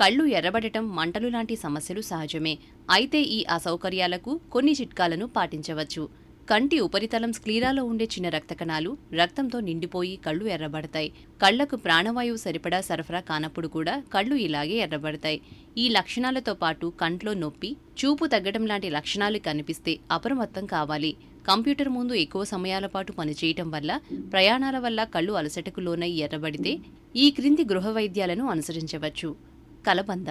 కళ్ళు ఎర్రబడటం మంటలు లాంటి సమస్యలు సహజమే. అయితే ఈ అసౌకర్యాలకు కొన్ని చిట్కాలను పాటించవచ్చు. కంటి ఉపరితలం స్క్లీరాలో ఉండే చిన్న రక్త కణాలు రక్తంతో నిండిపోయి కళ్ళు ఎర్రబడతాయి. కళ్ళకు ప్రాణవాయువు సరిపడా సరఫరా కానప్పుడు కూడా కళ్ళు ఇలాగే ఎర్రబడతాయి. ఈ లక్షణాలతో పాటు కంట్లో నొప్పి చూపు తగ్గడం లాంటి లక్షణాలు కనిపిస్తే అప్రమత్తం కావాలి. కంప్యూటర్ ముందు ఎక్కువ సమయాల పాటు పనిచేయటం వల్ల ప్రయాణాల వల్ల కళ్ళు అలసటకు లోనై ఎర్రబడితే ఈ క్రింది గృహ వైద్యాలను అనుసరించవచ్చు. కలబంద.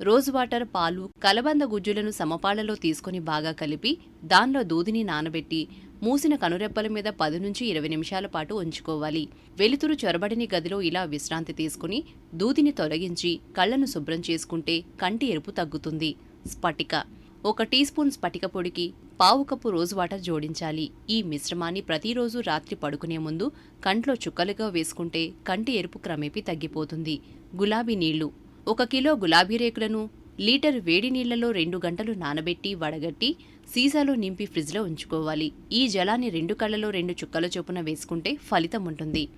రోజ్ వాటర్ పాలు కలబంద గుజ్జులను సమపాళ్ళలో తీసుకొని బాగా కలిపి దానిలో దూదిని నానబెట్టి మూసిన కనురెప్పల మీద పది నుంచి ఇరవై నిమిషాల పాటు ఉంచుకోవాలి. వెలుతురు చొరబడిని గదిలో ఇలా విశ్రాంతి తీసుకుని దూదిని తొలగించి కళ్ళను శుభ్రం చేసుకుంటే కంటి ఎరుపు తగ్గుతుంది. స్ఫటిక. ఒక టీ స్పూన్ స్ఫటిక పొడికి పావు కప్పు రోజ్ వాటర్ జోడించాలి. ఈ మిశ్రమాన్ని ప్రతిరోజు రాత్రి పడుకునే ముందు కంట్లో చుక్కలుగా వేసుకుంటే కంటి ఎరుపు క్రమేపీ తగ్గిపోతుంది. గులాబీ నీళ్ళు. ఒక కిలో గులాబీ రేకులను లీటర్ వేడి నీళ్ళలో రెండు గంటలు నానబెట్టి వడగట్టి సీసాలో నింపి ఫ్రిడ్జ్లో ఉంచుకోవాలి. ఈ జలాన్ని రెండు కళ్ళలో రెండు చుక్కల చొప్పున వేసుకుంటే ఫలితం ఉంటుంది.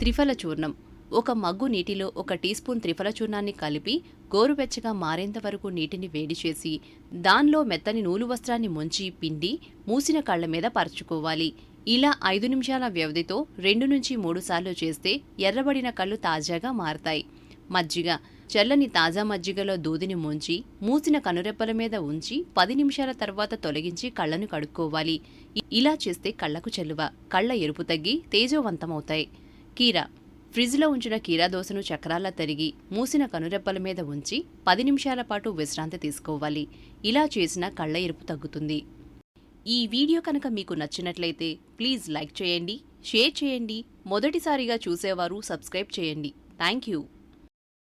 త్రిఫల చూర్ణం. ఒక మగ్గు నీటిలో ఒక టీ స్పూన్ త్రిఫల చూర్ణాన్ని కలిపి గోరువెచ్చగా మారేంత వరకు నీటిని వేడి చేసి దానిలో మెత్తని నూలు వస్త్రాన్ని ముంచి పిండి మూసిన కళ్ళ మీద పరచుకోవాలి. ఇలా ఐదు నిమిషాల వ్యవధితో రెండు నుంచి మూడు సార్లు చేస్తే ఎర్రబడిన కళ్ళు తాజాగా మారతాయి. మజ్జిగ. చల్లని తాజా మజ్జిగలో దూదిని ముంచి మూసిన కనురెప్పల మీద ఉంచి పది నిమిషాల తర్వాత తొలగించి కళ్ళను కడుక్కోవాలి. ఇలా చేస్తే కళ్ళకు చెల్లువ కళ్ళ ఎరుపు తగ్గి తేజోవంతమవుతాయి. కీర. ఫ్రిడ్జ్లో ఉంచిన కీరా దోసను చక్రాల్లా తరిగి మూసిన కనురెప్పల మీద ఉంచి పది నిమిషాల పాటు విశ్రాంతి తీసుకోవాలి. ఇలా చేసిన కళ్ళ ఎరుపు తగ్గుతుంది. ఈ వీడియో కనుక మీకు నచ్చినట్లయితే ప్లీజ్ లైక్ చేయండి షేర్ చేయండి. మొదటిసారిగా చూసేవారు సబ్స్క్రైబ్ చేయండి. Thank you